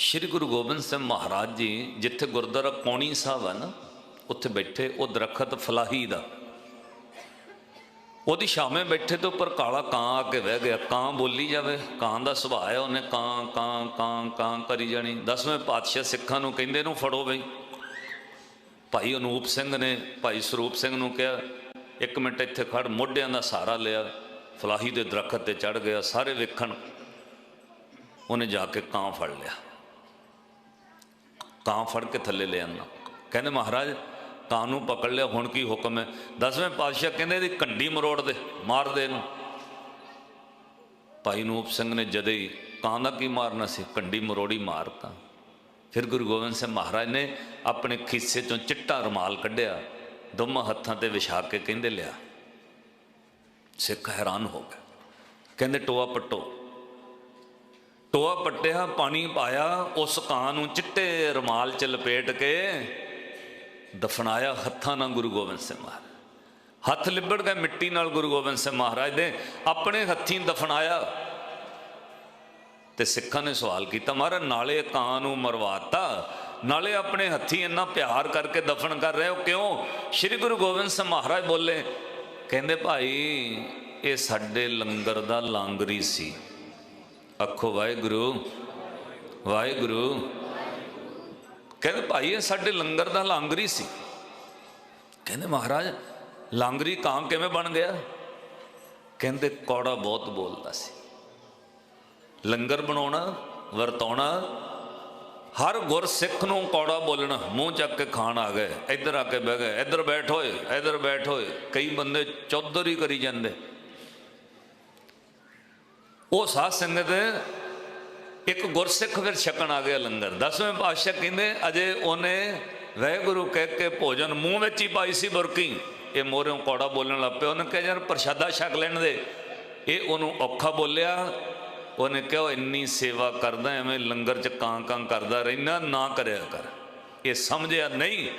ਸ਼੍ਰੀ ਗੁਰੂ ਗੋਬਿੰਦ ਸਿੰਘ ਮਹਾਰਾਜ ਜੀ ਜਿੱਥੇ ਗੁਰਦੁਆਰਾ ਕੌਣੀ ਸਾਹਿਬ ਆ ਨਾ, ਉੱਥੇ ਬੈਠੇ, ਉਹ ਦਰਖਤ ਫਲਾਹੀ ਦਾ। ਉਹਦੀ ਛਾਵੇਂ ਬੈਠੇ ਤੇ ਉੱਪਰ ਕਾਲਾ ਕਾਂ ਆ ਕੇ ਬਹਿ ਗਿਆ। ਕਾਂ ਬੋਲੀ ਜਾਵੇ, ਕਾਂ ਦਾ ਸੁਭਾਅ ਹੈ ਉਹਨੇ, ਕਾਂ ਕਾਂ ਕਾਂ ਕਾਂ ਕਰੀ ਜਾਣੀ। ਦਸਵੇਂ ਪਾਤਸ਼ਾਹ ਸਿੱਖਾਂ ਨੂੰ ਕਹਿੰਦੇ ਨੂੰ ਫੜੋ ਬਈ। ਭਾਈ ਅਨੂਪ ਸਿੰਘ ਨੇ, ਭਾਈ ਸਰੂਪ ਸਿੰਘ ਨੂੰ ਕਿਹਾ, ਇੱਕ ਮਿੰਟ ਇੱਥੇ ਖੜ, ਮੋਢਿਆਂ ਦਾ ਸਹਾਰਾ ਲਿਆ, ਫਲਾਹੀ ਦੇ ਦਰਖਤ ਤੇ ਚੜ ਗਿਆ, ਸਾਰੇ ਵੇਖਣ। ਉਹਨੇ ਜਾ ਕੇ ਕਾਂ ਫੜ ਲਿਆ। ਕਾਂ ਫੜ ਕੇ ਥੱਲੇ ਲੈ ਆਂਦਾ ਕਹਿੰਦੇ, ਮਹਾਰਾਜ ਕਾਂ ਨੂੰ ਪਕੜ ਲਿਆ, ਹੁਣ ਕੀ ਹੁਕਮ ਹੈ? ਦਸਵੇਂ ਪਾਤਸ਼ਾਹ ਕਹਿੰਦੇ, ਇਹਦੀ ਕੰਡੀ ਮਰੋੜ ਦੇ, ਮਾਰ ਦੇ ਇਹਨੂੰ। ਭਾਈ ਨੂਪ ਸਿੰਘ ਨੇ ਜਦੇ ਹੀ ਕਾਂ ਦਾ ਕੀ ਮਾਰਨਾ ਸੀ ਕੰਡੀ ਮਰੋੜੀ ਮਾਰਤਾ। ਫਿਰ ਗੁਰੂ ਗੋਬਿੰਦ ਸਿੰਘ ਮਹਾਰਾਜ ਨੇ ਆਪਣੇ ਖੀਸੇ ਚੋਂ ਚਿੱਟਾ ਰੁਮਾਲ ਕੱਢਿਆ, ਦੋਵਾਂ ਹੱਥਾਂ ਤੇ ਵਿਛਾ ਕੇ ਕਹਿੰਦੇ, ਲਿਆ। ਸਿੱਖ ਹੈਰਾਨ ਹੋ ਗਏ। ਕਹਿੰਦੇ, ਟੋਆ ਪੱਟੋ। ਟੋਆ ਪੱਟਿਆ, ਪਾਣੀ ਪਾਇਆ, ਉਸ ਕਾਂ ਨੂੰ ਚਿੱਟੇ ਰੁਮਾਲ 'ਚ ਲਪੇਟ ਕੇ ਦਫਨਾਇਆ ਹੱਥਾਂ ਨਾਲ ਗੁਰੂ ਗੋਬਿੰਦ ਸਿੰਘ ਮਹਾਰਾਜ। ਹੱਥ ਲਿਬੜ ਗਏ ਮਿੱਟੀ ਨਾਲ ਗੁਰੂ ਗੋਬਿੰਦ ਸਿੰਘ ਮਹਾਰਾਜ ਦੇ ਆਪਣੇ ਹੱਥੀਂ ਦਫਨਾਇਆ ਤੇ ਸਿੱਖਾਂ ਨੇ ਸਵਾਲ ਕੀਤਾ, ਮਹਾਰਾਜ, ਨਾਲੇ ਕਾਂ ਨੂੰ ਮਰਵਾਤਾ, ਨਾਲੇ ਆਪਣੇ ਹੱਥੀਂ ਇੰਨਾ ਪਿਆਰ ਕਰਕੇ ਦਫਨ ਕਰ ਰਹੇ ਹੋ, ਕਿਉਂ? ਸ੍ਰੀ ਗੁਰੂ ਗੋਬਿੰਦ ਸਿੰਘ ਮਹਾਰਾਜ ਬੋਲੇ, ਕਹਿੰਦੇ ਭਾਈ, ਇਹ ਸਾਡੇ ਲੰਗਰ ਦਾ ਲਾਂਗਰੀ ਸੀ। ਆਖੋ, ਵਾਹਿਗੁਰੂ ਵਾਹਿਗੁਰੂ। ਕਹਿੰਦੇ, ਭਾਈ, ਇਹ ਸਾਡੇ ਲੰਗਰ ਦਾ ਲਾਂਗਰੀ ਸੀ। ਕਹਿੰਦੇ, ਮਹਾਰਾਜ, ਲਾਂਗਰੀ ਕਾਂ ਕਿਵੇਂ ਬਣ ਗਿਆ? ਕਹਿੰਦੇ, ਕੌੜਾ ਬਹੁਤ ਬੋਲਦਾ ਸੀ। ਲੰਗਰ ਬਣਾਉਣਾ, ਵਰਤਾਉਣਾ, ਹਰ ਗੁਰਸਿੱਖ ਨੂੰ ਕੌੜਾ ਬੋਲਣਾ, ਮੂੰਹ ਚੱਕ ਕੇ ਖਾਣ ਆ ਗਏ। ਇੱਧਰ ਆ ਕੇ ਬਹਿ ਗਏ। ਇੱਧਰ ਬੈਠ ਹੋਏ ਇੱਧਰ ਬੈਠ ਹੋਏ ਕਈ ਬੰਦੇ ਚੌਧਰੀ ਕਰੀ ਜਾਂਦੇ। ਉਹ ਸਾਧ ਸੰਗਤ ਇੱਕ ਗੁਰਸਿੱਖ ਫਿਰ ਛਕਣ ਆ ਗਿਆ ਲੰਗਰ। ਦਸਵੇਂ ਪਾਤਸ਼ਾਹ ਕਹਿੰਦੇ, ਅਜੇ ਉਹਨੇ ਵਾਹਿਗੁਰੂ ਕਹਿ ਕੇ ਭੋਜਨ ਮੂੰਹ ਵਿੱਚ ਹੀ ਪਾਈ ਸੀ ਬੁਰਕੀ। ਇਹ ਮੋਰਿਓਂ ਕੌੜਾ ਬੋਲਣ ਲੱਗ ਪਿਆ। ਉਹਨੇ ਕਿਹਾ, ਯਾਰ ਪ੍ਰਸ਼ਾਦਾ ਛਕ ਲੈਣ ਦੇ। ਇਹ ਉਹਨੂੰ ਔਖਾ ਬੋਲਿਆ। ਉਹਨੇ ਕਿਹਾ, ਉਹ ਇੰਨੀ ਸੇਵਾ ਕਰਦਾ, ਐਵੇਂ ਲੰਗਰ 'ਚ ਕਾਂ ਕਾਂ ਕਰਦਾ ਰਹਿਣਾ ਨਾ ਕਰਿਆ ਕਰ। ਇਹ ਸਮਝਿਆ ਨਹੀਂ।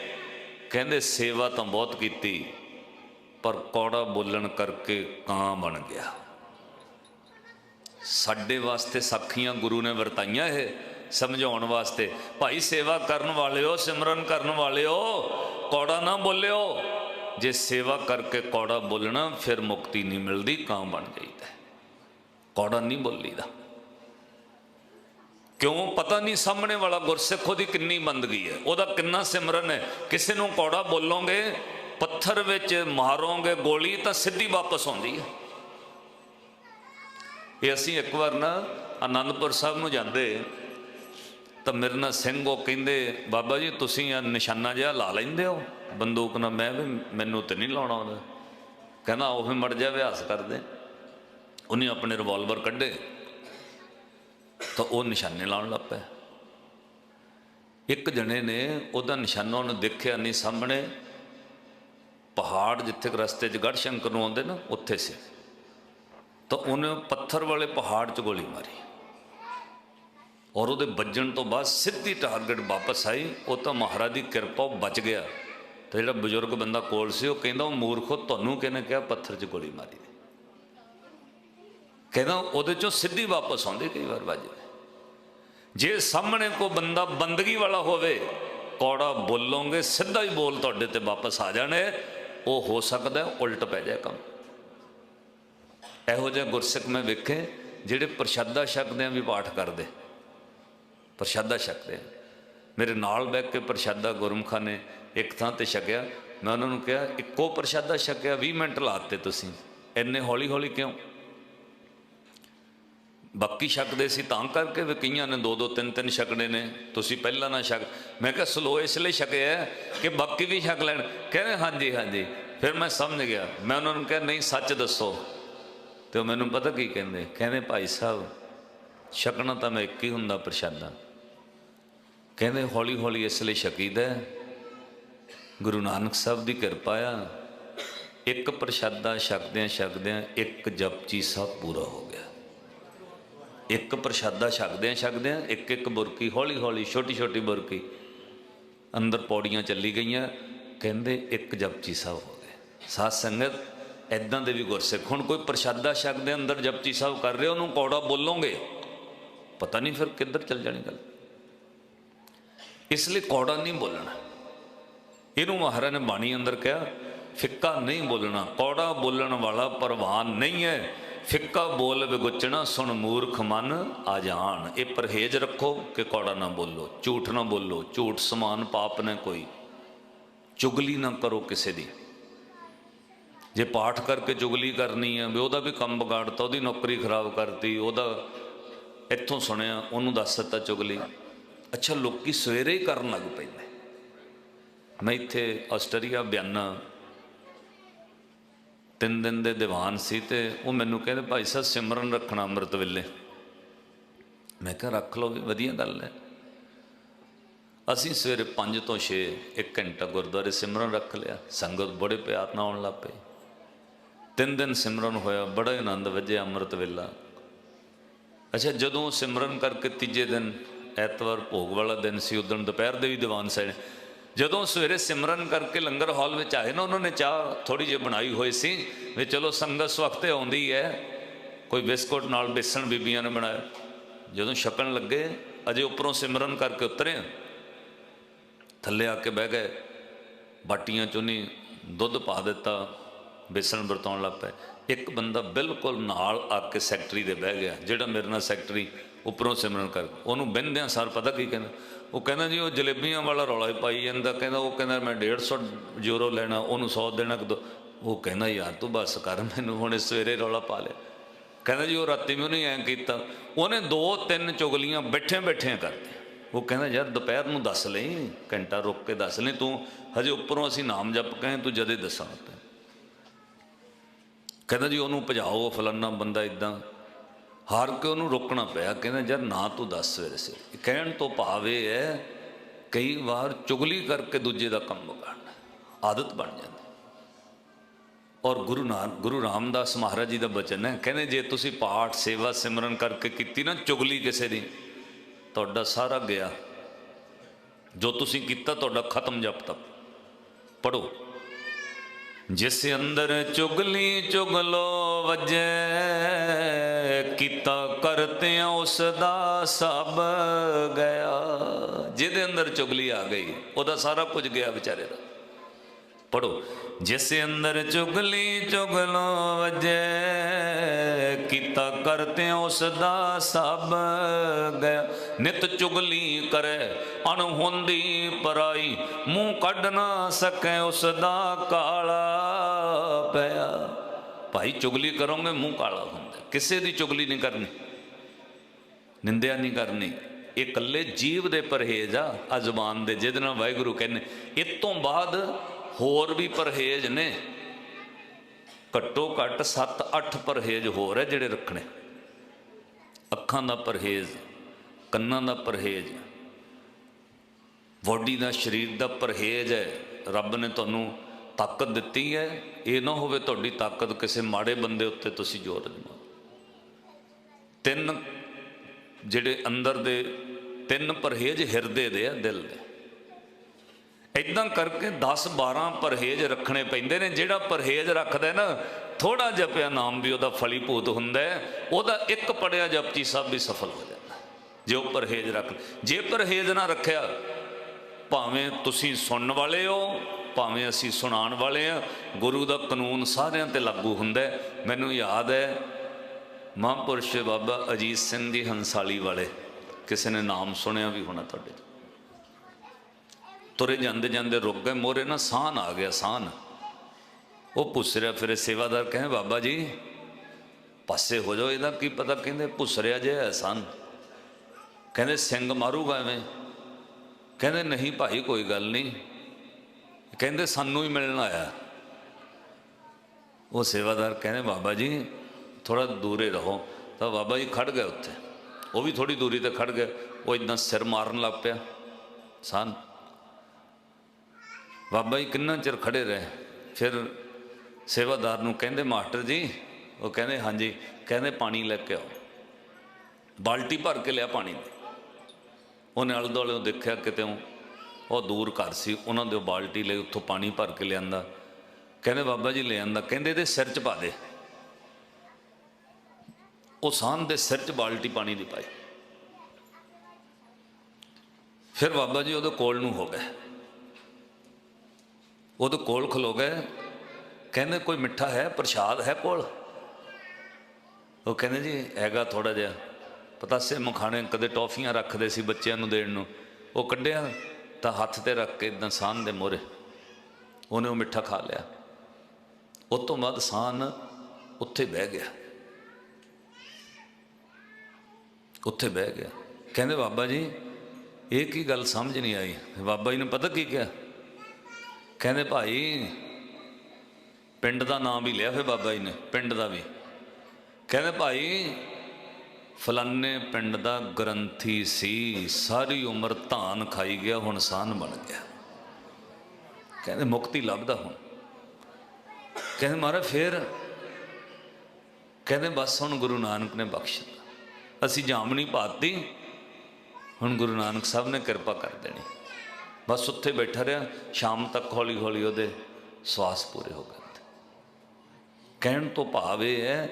ਕਹਿੰਦੇ, ਸੇਵਾ ਤਾਂ ਬਹੁਤ ਕੀਤੀ, ਪਰ ਕੌੜਾ ਬੋਲਣ ਕਰਕੇ ਕਾਂ ਬਣ ਗਿਆ। ਸਾਡੇ ਵਾਸਤੇ ਸਾਖੀਆਂ ਗੁਰੂ ਨੇ ਵਰਤਾਈਆਂ ਇਹ ਸਮਝਾਉਣ ਵਾਸਤੇ। ਭਾਈ ਸੇਵਾ ਕਰਨ ਵਾਲਿਓ, ਸਿਮਰਨ ਕਰਨ ਵਾਲਿਓ, ਕੌੜਾ ਨਾ ਬੋਲਿਓ। ਜੇ ਸੇਵਾ ਕਰਕੇ ਕੌੜਾ ਬੋਲਣਾ, ਫਿਰ ਮੁਕਤੀ ਨਹੀਂ ਮਿਲਦੀ, ਕਾਂ ਬਣ ਜਾਈਦਾ। ਕੌੜਾ ਨਹੀਂ ਬੋਲੀਦਾ। ਕਿਉਂ? ਪਤਾ ਨਹੀਂ ਸਾਹਮਣੇ ਵਾਲਾ ਗੁਰਸਿੱਖ ਉਹਦੀ ਕਿੰਨੀ ਬੰਦਗੀ ਹੈ। ਉਹਦਾ ਕਿੰਨਾ ਸਿਮਰਨ ਹੈ। ਕਿਸੇ ਨੂੰ ਕੌੜਾ ਬੋਲੋਗੇ, ਪੱਥਰ ਵਿੱਚ ਮਾਰੋਗੇ, ਗੋਲੀ ਤਾਂ ਸਿੱਧੀ ਵਾਪਸ ਆਉਂਦੀ ਹੈ। ਇਹ ਅਸੀਂ ਇੱਕ ਵਾਰ ਨਾ ਆਨੰਦਪੁਰ ਸਾਹਿਬ ਨੂੰ ਜਾਂਦੇ, ਤਾਂ ਮੇਰੇ ਨਾਲ ਸਿੰਘ ਉਹ ਕਹਿੰਦੇ, ਬਾਬਾ ਜੀ, ਤੁਸੀਂ ਆ ਨਿਸ਼ਾਨਾ ਜਿਹਾ ਲਾ ਲੈਂਦੇ ਹੋ? ਬੰਦੂਕ ਨਾਲ ਮੈਂ ਵੀ ਮੈਨੂੰ ਤੇ ਨਹੀਂ ਲਾਉਣਾ ਉਹਦਾ ਕਹਿੰਦਾ, ਉਹ ਵੀ ਮੜ ਜਾ ਅਭਿਆਸ ਕਰਦੇ। ਉਹਨੇ ਆਪਣੇ ਰਿਵਾਲਵਰ ਕੱਢੇ, ਤਾਂ ਉਹ ਨਿਸ਼ਾਨੇ ਲਾਉਣ ਲੱਗ ਪਿਆ। ਇੱਕ ਜਣੇ ਨੇ ਉਹਦਾ ਨਿਸ਼ਾਨਾ ਉਹਨੂੰ ਦੇਖਿਆ ਨਹੀਂ ਸਾਹਮਣੇ। ਪਹਾੜ ਜਿੱਥੇ ਰਸਤੇ 'ਚ ਗੜ ਸ਼ੰਕਰ ਨੂੰ ਆਉਂਦੇ ਨਾ, ਉੱਥੇ ਸੀ। ਤਾਂ ਉਹਨੇ ਪੱਥਰ ਵਾਲੇ ਪਹਾੜ 'ਚ ਗੋਲੀ ਮਾਰੀ। ਔਰ ਉਹਦੇ ਵੱਜਣ ਤੋਂ ਬਾਅਦ ਸਿੱਧੀ ਟਾਰਗੇਟ ਵਾਪਸ ਆਈ। ਉਹ ਤਾਂ ਮਹਾਰਾਜ ਦੀ ਕਿਰਪਾ ਉਹ ਬਚ ਗਿਆ। ਤੇ ਜਿਹੜਾ ਬਜ਼ੁਰਗ ਬੰਦਾ ਕੋਲ ਸੀ, ਉਹ ਕਹਿੰਦਾ, ਉਹ ਮੂਰਖੋ ਤੁਹਾਨੂੰ ਕਿਹਨੇ ਕਿਹਾ ਪੱਥਰ 'ਚ ਗੋਲੀ ਮਾਰੀ ਕਹਿੰਦਾ, ਉਹਦੇ 'ਚੋਂ ਸਿੱਧੀ ਵਾਪਸ ਆਉਂਦੀ, ਕਈ ਵਾਰ ਵੱਜ ਜੇ ਸਾਹਮਣੇ ਕੋ ਬੰਦਾ ਬੰਦਗੀ ਵਾਲਾ ਹੋਵੇ, ਕੌੜਾ ਬੋਲੋਗੇ, ਸਿੱਧਾ ਹੀ ਬੋਲ ਤੁਹਾਡੇ ਤੇ ਵਾਪਸ ਆ ਜਾਣੇ। ਉਹ ਹੋ ਸਕਦਾ, ਉਲਟ ਪੈ ਜਾਏ ਕੰਮ। ਇਹੋ ਜਿਹੇ ਗੁਰਸਿੱਖ ਮੈਂ ਵੇਖੇ ਜਿਹੜੇ ਪ੍ਰਸ਼ਾਦਾ ਛਕਦੇ ਆ ਵੀ ਪਾਠ ਕਰਦੇ। ਪ੍ਰਸ਼ਾਦਾ ਛਕਦੇ ਆ। ਮੇਰੇ ਨਾਲ ਬੈਠ ਕੇ ਪ੍ਰਸ਼ਾਦਾ ਗੁਰਮਖਾ ਨੇ ਇੱਕ ਥਾਂ ਤੇ ਛਕਿਆ। ਮੈਂ ਉਹਨਾਂ ਨੂੰ ਕਿਹਾ, ਇੱਕੋ ਪ੍ਰਸ਼ਾਦਾ ਛਕਿਆ 20 ਮਿੰਟ ਲਾਤੇ ਤੁਸੀਂ। ਇੰਨੇ ਹੌਲੀ ਹੌਲੀ ਕਿਉਂ? ਬਾਕੀ ਛਕਦੇ ਸੀ, ਤਾਂ ਕਰਕੇ ਵੀ ਕਈਆਂ ਨੇ ਦੋ ਦੋ ਤਿੰਨ ਤਿੰਨ ਛਕਣੇ ਨੇ। ਤੁਸੀਂ ਪਹਿਲਾਂ ਨਾ ਛਕ। ਮੈਂ ਕਿਹਾ, ਸਲੋ ਇਸ ਲਈ ਛਕਿਆ ਕਿ ਬਾਕੀ ਵੀ ਛਕ ਲੈਣ। ਕਹਿੰਦੇ, ਹਾਂਜੀ ਹਾਂਜੀ। ਫਿਰ ਮੈਂ ਸਮਝ ਗਿਆ। ਮੈਂ ਉਹਨਾਂ ਨੂੰ ਕਿਹਾ, ਨਹੀਂ, ਸੱਚ ਦੱਸੋ। ਤੇ ਉਹ ਮੈਨੂੰ ਪਤਾ ਕੀ ਕਹਿੰਦੇ? ਕਹਿੰਦੇ, ਭਾਈ ਸਾਹਿਬ, ਛਕਣਾ ਤਾਂ ਮੈਂ ਇੱਕ ਹੀ ਹੁੰਦਾ ਪ੍ਰਸ਼ਾਦਾ। ਕਹਿੰਦੇ ਹੌਲੀ ਹੌਲੀ ਇਸ ਲਈ ਛਕੀਦਾ ਗੁਰੂ ਨਾਨਕ ਸਾਹਿਬ ਦੀ ਕਿਰਪਾ ਆ। ਇੱਕ ਪ੍ਰਸ਼ਾਦਾ ਛਕਦਿਆਂ ਛਕਦਿਆਂ ਇੱਕ ਜਪਜੀ ਸਾਹਿਬ ਪੂਰਾ ਹੋ ਗਿਆ। ਇੱਕ ਪ੍ਰਸ਼ਾਦਾ ਛਕਦਿਆਂ ਛਕਦਿਆਂ ਇੱਕ ਇੱਕ ਬੁਰਕੀ ਹੌਲੀ ਹੌਲੀ ਛੋਟੀ ਛੋਟੀ ਬੁਰਕੀ ਅੰਦਰ ਪੌੜੀਆਂ ਚੱਲੀ ਗਈਆਂ। ਕਹਿੰਦੇ, ਇੱਕ ਜਪਜੀ ਸਾਹਿਬ ਹੋ ਗਏ। ਸਾਧ ਸੰਗਤ ਐਦਾਂ ਦੇ ਵੀ ਗੁਰਸਿੱਖ। ਹੁਣ ਕੋਈ ਪ੍ਰਸ਼ਾਦਾ ਛਕ ਦੇ ਅੰਦਰ ਜਪਜੀ ਸਾਹਿਬ ਕਰ ਰਿਹਾ, ਉਹਨੂੰ ਕੌੜਾ ਬੋਲੋਗੇ? ਪਤਾ ਨਹੀਂ ਫਿਰ ਕਿੱਧਰ ਚੱਲ ਜਾਣੀ ਗੱਲ। ਇਸ ਲਈ ਕੌੜਾ ਨਹੀਂ ਬੋਲਣਾ। ਇਹਨੂੰ ਮਹਾਰਾਜ ਨੇ ਬਾਣੀ ਅੰਦਰ ਕਿਹਾ, ਫਿੱਕਾ ਨਹੀਂ ਬੋਲਣਾ। ਕੌੜਾ ਬੋਲਣ ਵਾਲਾ ਪਰਵਾਨ ਨਹੀਂ ਹੈ। ਫਿੱਕਾ ਬੋਲ ਵਿਗੁੱਚਣਾ, ਸੁਣ ਮੂਰਖ ਮਨ ਆ ਜਾਣ। ਇਹ ਪਰਹੇਜ਼ ਰੱਖੋ ਕਿ ਕੌੜਾ ਨਾ ਬੋਲੋ, ਝੂਠ ਨਾ ਬੋਲੋ, ਝੂਠ ਸਮਾਨ ਪਾਪ ਨੇ ਕੋਈ। ਚੁਗਲੀ ਨਾ ਕਰੋ ਕਿਸੇ ਦੀ। ਜੇ ਪਾਠ ਕਰਕੇ ਚੁਗਲੀ ਕਰਨੀ ਹੈ ਵੀ ਉਹਦਾ ਵੀ ਕੰਮ ਵਿਗਾੜਤਾ, ਉਹਦੀ ਨੌਕਰੀ ਖਰਾਬ ਕਰਤੀ, ਉਹਦਾ ਇੱਥੋਂ ਸੁਣਿਆ, ਉਹਨੂੰ ਦੱਸ ਦਿੱਤਾ ਚੁਗਲੀ ਅੱਛਾ, ਲੋਕੀ ਸਵੇਰੇ ਹੀ ਕਰਨ ਲੱਗ ਪੈਂਦੇ। ਮੈਂ ਇੱਥੇ ਆਸਟਰੀਆ ਬਿਆਨਾ ਤਿੰਨ ਦਿਨ ਦੇ ਦੀਵਾਨ ਸੀ ਤੇ ਉਹ ਮੈਨੂੰ ਕਹਿੰਦੇ, ਭਾਈ ਸਾਹਿਬ, ਸਿਮਰਨ ਰੱਖਣਾ ਅੰਮ੍ਰਿਤ ਵੇਲੇ। ਮੈਂ ਕਿਹਾ, ਰੱਖ ਲਓ ਵੀ, ਵਧੀਆ ਗੱਲ ਹੈ। ਅਸੀਂ ਸਵੇਰੇ 5 ਤੋਂ 6 ਇੱਕ ਘੰਟਾ ਗੁਰਦੁਆਰੇ ਸਿਮਰਨ ਰੱਖ ਲਿਆ। ਸੰਗਤ ਬੜੇ ਪਿਆਰ ਨਾਲ ਆਉਣ ਲੱਗ ਪਈ। ਤਿੰਨ ਦਿਨ ਸਿਮਰਨ ਹੋਇਆ, ਬੜਾ ਆਨੰਦ ਵਜਿਆ ਅੰਮ੍ਰਿਤ ਵੇਲਾ। ਅੱਛਾ, ਜਦੋਂ ਸਿਮਰਨ ਕਰਕੇ ਤੀਜੇ ਦਿਨ, ਐਤਵਾਰ ਭੋਗ ਵਾਲਾ ਦਿਨ ਸੀ ਉਦੋਂ ਦੁਪਹਿਰ ਦੇ ਵੀ ਦੀਵਾਨ ਸੈਣ ਜਦੋਂ ਸਵੇਰੇ ਸਿਮਰਨ ਕਰਕੇ ਲੰਗਰ ਹਾਲ ਵਿੱਚ ਆਏ ਨਾ, ਉਹਨਾਂ ਨੇ ਚਾਹ ਥੋੜੀ ਜਿਹੀ ਬਣਾਈ ਹੋਈ ਸੀ, ਵੀ ਚਲੋ ਸੰਗਤ ਸਵਖਤੇ ਆਉਂਦੀ ਹੈ, ਕੋਈ ਬਿਸਕੁਟ ਨਾਲ ਬੇਸਣ ਬੀਬੀਆਂ ਨੇ ਬਣਾਇਆ। ਜਦੋਂ ਛਕਣ ਲੱਗੇ, ਅਜੇ ਉੱਪਰੋਂ ਸਿਮਰਨ ਕਰਕੇ ਉਤਰੇ। ਥੱਲੇ ਆ ਕੇ ਬਹਿ ਗਏ, ਬਾਟੀਆਂ ਚੋਂ ਨਹੀਂ ਦੁੱਧ ਪਾ ਦਿੱਤਾ ਬੇਸਣ ਵਰਤਾਉਣ ਲੱਗ ਪਏ। ਇੱਕ ਬੰਦਾ ਬਿਲਕੁਲ ਨਾਲ ਆ ਕੇ ਸੈਕਟਰੀ ਦੇ ਬਹਿ ਗਿਆ, ਜਿਹੜਾ ਮੇਰੇ ਨਾਲ ਸੈਕਟਰੀ ਉੱਪਰੋਂ ਸਿਮਰਨ ਕਰ, ਉਹਨੂੰ ਬਿੰਦਿਆਂ ਸਰ ਪਤਾ ਕੀ ਕਹਿੰਦਾ? ਉਹ ਕਹਿੰਦਾ ਜੀ, ਉਹ ਜਲੇਬੀਆਂ ਵਾਲਾ ਰੌਲਾ ਹੀ ਪਾਈ ਜਾਂਦਾ, ਕਹਿੰਦਾ ਉਹ ਕਹਿੰਦਾ ਮੈਂ 150 ਯੂਰੋ ਲੈਣਾ, ਉਹਨੂੰ 100 ਦੇਣਾ ਕਿ ਦੋ। ਉਹ ਕਹਿੰਦਾ, ਯਾਰ ਤੂੰ ਬਸ ਕਰ, ਮੈਨੂੰ ਹੁਣ ਸਵੇਰੇ ਰੌਲਾ ਪਾ ਲਿਆ। ਕਹਿੰਦਾ ਜੀ, ਉਹ ਰਾਤੀ ਵੀ ਉਹਨੇ ਐਂ ਕੀਤਾ। ਉਹਨੇ ਦੋ ਤਿੰਨ ਚੁਗਲੀਆਂ ਬੈਠੇ ਬੈਠੇ ਕਰਤੇ ਉਹ ਕਹਿੰਦਾ, ਯਾਰ ਦੁਪਹਿਰ ਨੂੰ ਦੱਸ ਲਈ, ਘੰਟਾ ਰੁਕ ਕੇ ਦੱਸ ਲਈ ਤੂੰ, ਹਜੇ ਉੱਪਰੋਂ ਅਸੀਂ ਨਾਮ ਜਪ ਕਹੇ ਤੂੰ ਜਦੇ ਦੱਸਾਂ ਤੇ ਕਹਿੰਦਾ ਜੀ ਉਹਨੂੰ ਭਜਾਓ, ਫਲਾਨਾ ਬੰਦਾ ਇਦਾਂ ਹਾਰ ਕੇ ਉਹਨੂੰ ਰੋਕਣਾ ਪਿਆ, ਕਹਿੰਦਾ ਯਾਰ ਨਾ ਤੂੰ ਦੱਸ ਸਵੇਰੇ ਸੇ ਕਹਿਣ ਤੋਂ ਭਾਵ ਇਹ ਹੈ, ਕਈ ਵਾਰ ਚੁਗਲੀ ਕਰਕੇ ਦੂਜੇ ਦਾ ਕੰਮ ਵਿਗਾੜਨਾ, ਆਦਤ ਬਣ ਜਾਂਦੀ। ਔਰ ਗੁਰੂ ਨਾਨਕ ਗੁਰੂ ਰਾਮਦਾਸ ਮਹਾਰਾਜ ਜੀ ਦਾ ਬਚਨ ਹੈ, ਕਹਿੰਦੇ ਜੇ ਤੁਸੀਂ ਪਾਠ, ਸੇਵਾ, ਸਿਮਰਨ ਕਰਕੇ ਕੀਤੀ ਨਾ, ਚੁਗਲੀ ਕਿਸੇ ਦੀ, ਤੁਹਾਡਾ ਸਾਰਾ ਗਿਆ। ਜੋ ਤੁਸੀਂ ਕੀਤਾ, ਤੁਹਾਡਾ ਖਤਮ ਜਪ ਤੱਕ ਪੜੋ ਜਿਸ ਅੰਦਰ ਚੁਗਲੀ ਚੁਗਲੋ ਵਜੈ, ਕੀਤਾ ਕਰਤਿਆਂ ਉਸ ਦਾ ਸਭ ਗਿਆ। ਜਿਹਦੇ ਅੰਦਰ ਚੁਗਲੀ ਆ ਗਈ, ਉਹਦਾ ਸਾਰਾ ਕੁਝ ਗਿਆ ਵਿਚਾਰੇ ਦਾ। ਪੜੋ ਜਿਸ ਅੰਦਰ ਚੁਗਲੀ ਚੁਗਲੋ ਵਜੈ ਕੀਤਾ ਕਰਤਿਆਂ ਉਸ ਦਾ ਸਭ ਗਿਆ ਨਿਤ ਚੁਗਲੀ ਕਰੇ, ਅਣਹੁੰਦੀ ਪਰਾਈ। ਮੂੰਹ ਕੱਢ ਨਾ ਸਕੇ ਉਸ ਦਾ ਕਾਲਾ ਪਿਆ। ਭਾਈ ਚੁਗਲੀ ਕਰੋਗੇ, ਮੂੰਹ ਕਾਲਾ ਹੁੰਦਾ। ਕਿਸੇ ਦੀ ਚੁਗਲੀ ਨਹੀਂ ਕਰਨੀ, ਨਿੰਦਿਆ ਨਹੀਂ ਕਰਨੀ। ਇਹ ਇਕੱਲੇ ਜੀਵ ਦੇ ਪਰਹੇਜ਼ ਆ ਆ ਦੇ, ਜਿਹਦੇ ਨਾਲ ਵਾਹਿਗੁਰੂ ਕਹਿੰਦੇ ਇਸ ਤੋਂ ਬਾਅਦ ਹੋਰ ਵੀ ਪਰਹੇਜ਼ ਨੇ। ਘੱਟੋ ਘੱਟ 7-8 ਪਰਹੇਜ਼ ਹੋਰ ਹੈ ਜਿਹੜੇ ਰੱਖਣੇ। ਅੱਖਾਂ ਦਾ ਪਰਹੇਜ਼, ਕੰਨਾਂ ਦਾ ਪਰਹੇਜ਼, ਬੋਡੀ ਦਾ, ਸਰੀਰ ਦਾ ਪਰਹੇਜ਼ ਹੈ। ਰੱਬ ਨੇ ਤੁਹਾਨੂੰ ਤਾਕਤ ਦਿੱਤੀ ਹੈ। ਇਹ ਨਾ ਹੋਵੇ ਤੁਹਾਡੀ ਤਾਕਤ ਕਿਸੇ ਮਾੜੇ ਬੰਦੇ ਉੱਤੇ ਤੁਸੀਂ ਜ਼ੋਰ ਦਿਓ ਤਿੰਨ ਜਿਹੜੇ ਅੰਦਰ ਦੇ ਤਿੰਨ ਪਰਹੇਜ਼ ਹਿਰਦੇ ਦੇ ਆ, ਦਿਲ ਦੇ। ਇਦਾਂ ਕਰਕੇ 10 12 ਪਰਹੇਜ਼ ਰੱਖਣੇ ਪੈਂਦੇ ਨੇ। ਜਿਹੜਾ ਪਰਹੇਜ਼ ਰੱਖਦਾ ਨਾ ਥੋੜਾ ਜਪਿਆ ਨਾਮ ਵੀ ਉਹਦਾ ਫਲੀਭੂਤ ਹੁੰਦਾ ਉਹਦਾ ਇੱਕ ਪੜਿਆ ਜਪਜੀ ਸਭ ਵੀ ਸਫਲ ਹੋ ਜਾਂਦਾ ਜੇ ਉਹ ਪਰਹੇਜ਼ ਰੱਖ ਜੇ ਪਰਹੇਜ਼ ਨਾ ਰੱਖਿਆ, ਭਾਵੇਂ ਤੁਸੀਂ ਸੁਣਨ ਵਾਲੇ ਹੋ, ਭਾਵੇਂ ਅਸੀਂ ਸੁਣਾਉਣ ਵਾਲੇ ਆ ਗੁਰੂ ਦਾ ਕਾਨੂੰਨ ਸਾਰਿਆਂ ਤੇ ਲਾਗੂ ਹੁੰਦਾ ਮੈਨੂੰ ਯਾਦ ਹੈ, ਮਹਾਂਪੁਰਸ਼ ਬਾਬਾ ਅਜੀਤ ਸਿੰਘ ਜੀ ਹੰਸਾਲੀ ਵਾਲੇ। ਕਿਸੇ ਨੇ ਨਾਮ ਸੁਣਿਆ ਵੀ ਹੋਣਾ ਤੁਹਾਡੇ ਤੁਰੇ ਜਾਂਦੇ ਜਾਂਦੇ ਰੁਕ ਗਏ, ਮੋਰੇ ਨਾ ਸਾਹਨ ਆ ਗਿਆ ਸਾਹਨ ਉਹ ਪੁੱਛਰਿਆ ਫਿਰ ਸੇਵਾਦਾਰ ਕਹੇ, ਬਾਬਾ ਜੀ, ਪਾਸੇ ਹੋ ਜਾਓ, ਇਹਦਾ ਕੀ ਪਤਾ? ਕਹਿੰਦੇ ਪੁੱਛਰਿਆ ਜੇ ਐਸਾਨ ਕਹਿੰਦੇ ਸਿੰਘ ਮਾਰੂਗਾ ਐਵੇਂ? ਕਹਿੰਦੇ, ਨਹੀਂ ਭਾਈ, ਕੋਈ ਗੱਲ ਨਹੀਂ। ਕਹਿੰਦੇ, ਸਾਨੂੰ ਹੀ ਮਿਲਣ ਆਇਆ। ਉਹ ਸੇਵਾਦਾਰ ਕਹਿੰਦੇ, ਬਾਬਾ ਜੀ ਥੋੜਾ ਦੂਰੇ ਰਹੋ। ਤਾਂ ਬਾਬਾ ਜੀ ਖੜ ਗਏ ਉੱਥੇ। ਉਹ ਵੀ ਥੋੜੀ ਦੂਰੀ ਤੇ ਖੜ ਗਏ। ਉਹ ਇਦਾਂ ਸਿਰ ਮਾਰਨ ਲੱਗ ਪਿਆ। ਸਨ ਬਾਬਾ ਜੀ ਕਿੰਨਾ ਚਿਰ ਖੜੇ ਰਹੇ? ਫਿਰ ਸੇਵਾਦਾਰ ਨੂੰ ਕਹਿੰਦੇ, ਮਾਸਟਰ ਜੀ, ਉਹ ਕਹਿੰਦੇ, ਹਾਂਜੀ, ਕਹਿੰਦੇ, ਪਾਣੀ ਲੈ ਕੇ ਆਓ। ਬਾਲਟੀ ਭਰ ਕੇ ਲਿਆ ਪਾਣੀ ਦੀ। ਉਹਨੇ ਆਲੇ ਦੁਆਲੇ ਦੇਖਿਆ ਕਿਤੇ ਉਹ ਦੂਰ ਘਰ ਸੀ, ਉਹਨਾਂ ਦੇ ਉਹ ਬਾਲਟੀ ਲਈ ਉੱਥੋਂ ਪਾਣੀ ਭਰ ਕੇ ਲਿਆਂਦਾ। ਕਹਿੰਦੇ, ਬਾਬਾ ਜੀ ਲੈ ਆਂਦਾ। ਕਹਿੰਦੇ, ਇਹਦੇ ਸਿਰ 'ਚ ਪਾ ਦੇ। ਉਹ ਸਾਨ ਦੇ ਸਿਰ 'ਚ ਬਾਲਟੀ ਪਾਣੀ ਦੀ ਪਾਈ। ਫਿਰ ਬਾਬਾ ਜੀ ਉਹਦੇ ਕੋਲ ਨੂੰ ਹੋ ਗਏ। ਉਹਦੇ ਕੋਲ ਖਲੋ ਗਏ। ਕਹਿੰਦੇ ਕੋਈ ਮਿੱਠਾ ਹੈ, ਪ੍ਰਸ਼ਾਦ ਹੈ ਕੋਲ? ਉਹ ਕਹਿੰਦੇ ਜੀ, ਹੈਗਾ ਥੋੜਾ ਜਿਹਾ। ਪਤਾ ਪਤਾਸੇ ਮਖਾਣੇ ਕਦੇ ਟੌਫੀਆਂ ਰੱਖਦੇ ਸੀ ਬੱਚਿਆਂ ਨੂੰ ਦੇਣ ਨੂੰ। ਉਹ ਕੱਢਿਆ ਤਾਂ ਹੱਥ ਤੇ ਰੱਖ ਕੇ ਇਦਾਂ ਸਾਨ ਦੇ ਮੋਰੇ ਉਹਨੇ ਉਹ ਮਿੱਠਾ ਖਾ ਲਿਆ। ਉਸ ਤੋਂ ਬਾਅਦ ਸਾਨ ਉੱਥੇ ਬਹਿ ਗਿਆ। ਉੱਥੇ ਬਹਿ ਗਿਆ। ਕਹਿੰਦੇ, ਬਾਬਾ ਜੀ, ਇਹ ਕੀ ਗੱਲ ਸਮਝ ਨਹੀਂ ਆਈ? ਬਾਬਾ ਜੀ ਨੇ ਪਤਾ ਕੀ ਕਿਹਾ? ਕਹਿੰਦੇ ਭਾਈ, ਪਿੰਡ ਦਾ ਨਾਮ ਵੀ ਲਿਆ ਫਿਰ ਬਾਬਾ ਜੀ ਨੇ, ਪਿੰਡ ਦਾ ਵੀ। ਕਹਿੰਦੇ ਭਾਈ ਫਲਾਨੇ ਪਿੰਡ ਦਾ ਗ੍ਰੰਥੀ ਸੀ, ਸਾਰੀ ਉਮਰ ਧਾਨ ਖਾਈ ਗਿਆ, ਹੁਣ ਸਾਨ ਬਣ ਗਿਆ। ਕਹਿੰਦੇ ਮੁਕਤੀ ਲੱਭਦਾ ਹੁਣ। ਕਹਿੰਦੇ ਮਹਾਰਾਜ ਫੇਰ, ਕਹਿੰਦੇ ਬਸ ਹੁਣ ਗੁਰੂ ਨਾਨਕ ਨੇ ਬਖਸ਼ ਦਿੱਤਾ। ਅਸੀਂ ਜਾਮਣੀ ਪਾਤੀ, ਹੁਣ ਗੁਰੂ ਨਾਨਕ ਸਾਹਿਬ ਨੇ ਕਿਰਪਾ ਕਰ ਦੇਣੀ। ਬਸ ਉੱਥੇ ਬੈਠਾ ਰਿਹਾ, ਸ਼ਾਮ ਤੱਕ ਹੌਲੀ ਹੌਲੀ ਉਹਦੇ ਸਵਾਸ ਪੂਰੇ ਹੋ ਗਏ ਕਹਿਣ ਤੋਂ ਭਾਵ ਇਹ ਹੈ,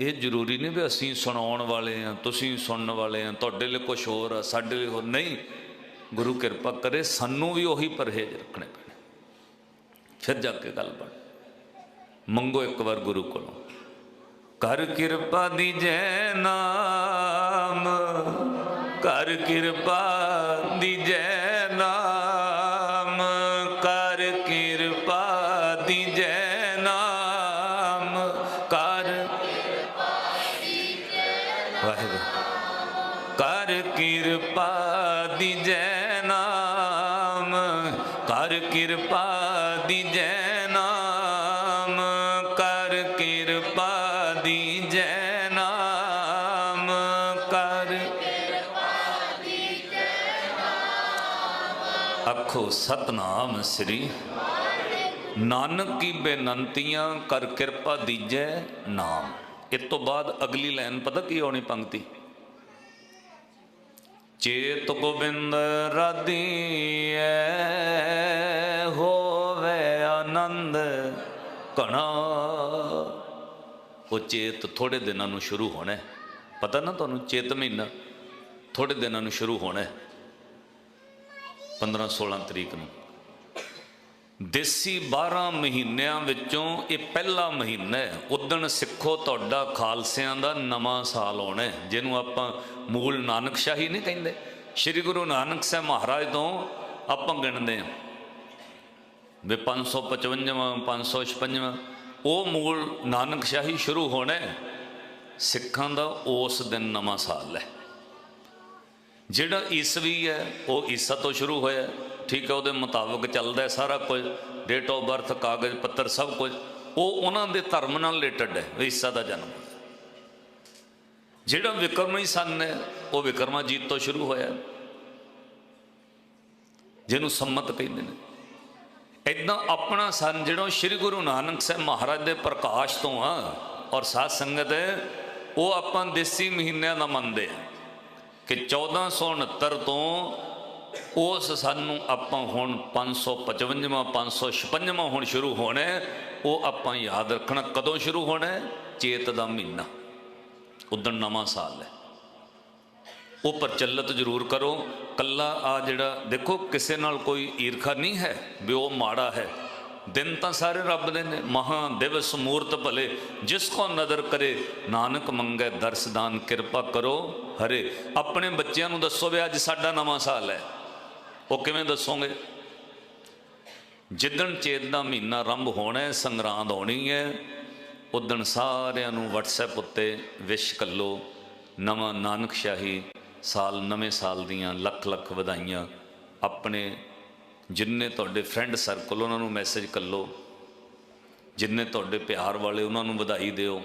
ਇਹ ਜ਼ਰੂਰੀ ਨਹੀਂ ਵੀ ਅਸੀਂ ਸੁਣਾਉਣ ਵਾਲੇ ਆ ਤੁਸੀਂ ਸੁਣਨ ਵਾਲੇ ਆ ਤੁਹਾਡੇ ਲਈ ਕੁਝ ਹੋਰ ਆ, ਸਾਡੇ ਲਈ ਹੋਰ, ਨਹੀਂ। ਗੁਰੂ ਕਿਰਪਾ ਕਰੇ, ਸਾਨੂੰ ਵੀ ਉਹੀ ਪਰਹੇਜ਼ ਰੱਖਣੇ ਪੈਣੇ। ਫਿਰ ਜਾ ਕੇ ਗੱਲ ਬਣ। ਮੰਗੋ ਇੱਕ ਵਾਰ ਗੁਰੂ ਕੋਲੋਂ। ਕਰ ਕਿਰਪਾ ਦੀਜੈ ਨਾਮ, ਕਰ ਕਿਰਪਾ ਸਤਨਾਮ ਸ੍ਰੀ ਨਾਨਕ ਕੀ ਬੇਨੰਤੀਆਂ ਕਰ ਕਿਰਪਾ ਦੀਜੈ ਨਾਮ। ਇਸ ਤੋਂ ਬਾਅਦ ਅਗਲੀ ਲਾਈਨ ਪਤਾ ਕੀ ਆਉਣੀ ਪੰਕਤੀ? ਚੇਤ ਗੋਬਿੰਦ ਰਾਧੀਐ, ਹੋਵੇ ਆਨੰਦ ਕਣਾ ਉਹ ਚੇਤ ਥੋੜੇ ਦਿਨਾਂ ਨੂੰ ਸ਼ੁਰੂ ਹੋਣਾ ਪਤਾ ਨਾ ਤੁਹਾਨੂੰ ਚੇਤ ਮਹੀਨਾ? ਥੋੜੇ ਦਿਨਾਂ ਨੂੰ ਸ਼ੁਰੂ ਹੋਣਾ 15 16 ਤਰੀਕ ਨੂੰ। ਦੇਸੀ 12 ਮਹੀਨਿਆਂ ਵਿੱਚੋਂ ਇਹ ਪਹਿਲਾ ਮਹੀਨਾ ਹੈ। ਉਦਣ ਸਿੱਖੋ ਤੁਹਾਡਾ ਖਾਲਸਿਆਂ ਦਾ ਨਵਾਂ ਸਾਲ ਆਉਣਾ ਹੈ, ਜਿਹਨੂੰ ਆਪਾਂ ਮੂਲ ਨਾਨਕ ਸ਼ਾਹੀ ਨਹੀਂ ਕਹਿੰਦੇ। ਸ੍ਰੀ ਗੁਰੂ ਨਾਨਕ ਸਾਹਿਬ ਮਹਾਰਾਜ ਤੋਂ ਆਪਾਂ ਗਿਣਦੇ ਹਾਂ। ਵੀ 555ਵਾਂ 556ਵਾਂ ਉਹ ਮੂਲ ਨਾਨਕ ਸ਼ਾਹੀ ਸ਼ੁਰੂ ਹੋਣਾ ਸਿੱਖਾਂ ਦਾ ਉਸ ਦਿਨ ਨਵਾਂ ਸਾਲ ਹੈ। ਜਿਹੜਾ ਈਸਵੀ ਹੈ, ਉਹ ਈਸਾ ਤੋਂ ਸ਼ੁਰੂ ਹੋਇਆ। ਠੀਕ ਹੈ, ਉਹਦੇ ਮੁਤਾਬਕ ਚੱਲਦਾ ਹੈ ਸਾਰਾ ਕੁਝ। ਡੇਟ ਆਫ ਬਰਥ ਕਾਗਜ਼ ਪੱਤਰ ਸਭ ਕੁਝ। ਉਹ ਉਹਨਾਂ ਦੇ ਧਰਮ ਨਾਲ ਰਿਲੇਟਡ ਹੈ ਈਸਾ ਦਾ ਜਨਮ। ਜਿਹੜਾ ਵਿਕਰਮੀ ਸੰਨ ਹੈ, ਉਹ ਵਿਕਰਮਾਜੀਤ ਤੋਂ ਸ਼ੁਰੂ ਹੋਇਆ। ਜਿਹਨੂੰ ਸੰਮਤ ਕਹਿੰਦੇ ਨੇ। ਇਦਾਂ ਆਪਣਾ ਸਨ ਜਿਹੜਾ ਸ੍ਰੀ ਗੁਰੂ ਨਾਨਕ ਸਾਹਿਬ ਮਹਾਰਾਜ ਦੇ ਪ੍ਰਕਾਸ਼ ਤੋਂ ਆ, ਔਰ ਸਾਧ ਸੰਗਤ, ਉਹ ਆਪਾਂ ਦੇਸੀ ਮਹੀਨਿਆਂ ਦਾ ਮੰਨਦੇ ਆ। ਕਿ 1469 ਤੋਂ ਉਸ ਸਾਨੂੰ ਆਪਾਂ ਹੁਣ 555ਵਾਂ 556ਵਾਂ ਹੁਣ ਸ਼ੁਰੂ ਹੋਣਾ ਉਹ ਆਪਾਂ ਯਾਦ ਰੱਖਣਾ ਕਦੋਂ ਸ਼ੁਰੂ ਹੋਣਾ ਚੇਤ ਦਾ ਮਹੀਨਾ। ਉਦੋਂ ਨਵਾਂ ਸਾਲ ਹੈ। ਉਹ ਪ੍ਰਚਲਿਤ ਜ਼ਰੂਰ ਕਰੋ। ਕੱਲਾ ਆ ਜਿਹੜਾ ਦੇਖੋ, ਕਿਸੇ ਨਾਲ ਕੋਈ ਈਰਖਾ ਨਹੀਂ ਹੈ, ਵੀ ਉਹ ਮਾੜਾ ਹੈ। ਦਿਨ ਤਾਂ ਸਾਰੇ ਰੱਬ ਦੇ ਨੇ, ਮਹਾ ਦਿਵਸ ਮੂਰਤ ਭਲੇ, ਜਿਸ ਕੋ ਨਦਰ ਕਰੇ, ਨਾਨਕ ਮੰਗੇ ਦਰਸਦਾਨ ਕਿਰਪਾ ਕਰੋ ਹਰੇ। ਆਪਣੇ ਬੱਚਿਆਂ ਨੂੰ ਦੱਸੋ ਵੀ ਅੱਜ ਸਾਡਾ ਨਵਾਂ ਸਾਲ ਹੈ। ਉਹ ਕਿਵੇਂ ਦੱਸੋਗੇ? ਜਿੱਦਣ ਚੇਤ ਦਾ ਮਹੀਨਾ ਆਰੰਭ ਹੋਣਾ ਹੈ, ਸੰਗਰਾਂਦ ਆਉਣੀ ਹੈ ਉਦਣ ਸਾਰਿਆਂ ਨੂੰ WhatsApp ਉੱਤੇ ਵਿਸ਼ ਕੱਲੋ, ਨਵਾਂ ਨਾਨਕ ਸ਼ਾਹੀ ਸਾਲ, ਨਵੇਂ ਸਾਲ ਦੀਆਂ ਲੱਖ ਲੱਖ ਵਧਾਈਆਂ। ਆਪਣੇ ਜਿੰਨੇ ਤੁਹਾਡੇ ਫਰੈਂਡ ਸਰਕਲ ਉਹਨਾਂ ਨੂੰ ਮੈਸੇਜ ਕੱਲੋ। ਜਿੰਨੇ ਤੁਹਾਡੇ ਪਿਆਰ ਵਾਲੇ, ਉਹਨਾਂ ਨੂੰ ਵਧਾਈ ਦਿਓ।